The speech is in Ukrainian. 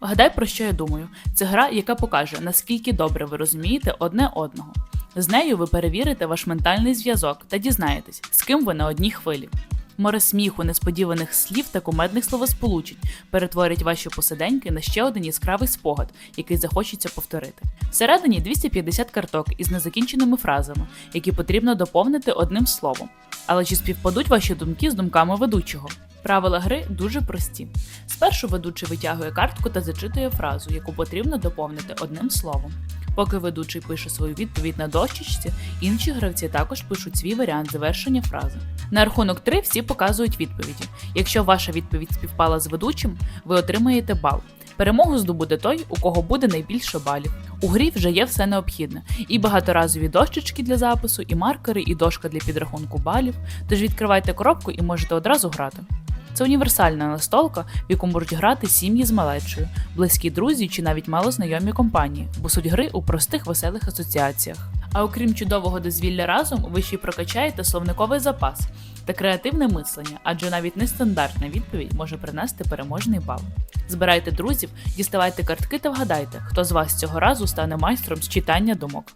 Вгадай, про що я думаю. Це гра, яка покаже, наскільки добре ви розумієте одне одного. З нею ви перевірите ваш ментальний зв'язок та дізнаєтесь, з ким ви на одній хвилі. Море сміху, несподіваних слів та кумедних словосполучень перетворять ваші посиденьки на ще один яскравий спогад, який захочеться повторити. Всередині 250 карток із незакінченими фразами, які потрібно доповнити одним словом. Але чи співпадуть ваші думки з думками ведучого? Правила гри дуже прості. Спершу ведучий витягує картку та зачитує фразу, яку потрібно доповнити одним словом. Поки ведучий пише свою відповідь на дощечці, інші гравці також пишуть свій варіант завершення фрази. На рахунок 3 всі показують відповіді. Якщо ваша відповідь співпала з ведучим, ви отримаєте бал. Перемогу здобуде той, у кого буде найбільше балів. У грі вже є все необхідне: і багаторазові дощечки для запису, і маркери, і дошка для підрахунку балів. Тож відкривайте коробку і можете одразу грати. Це універсальна настолка, в яку можуть грати сім'ї з малечою, близькі друзі чи навіть малознайомі компанії, бо суть гри у простих веселих асоціаціях. А окрім чудового дозвілля разом, ви ще й прокачаєте словниковий запас та креативне мислення, адже навіть нестандартна відповідь може принести переможний бал. Збирайте друзів, діставайте картки та вгадайте, хто з вас цього разу стане майстром з читання думок.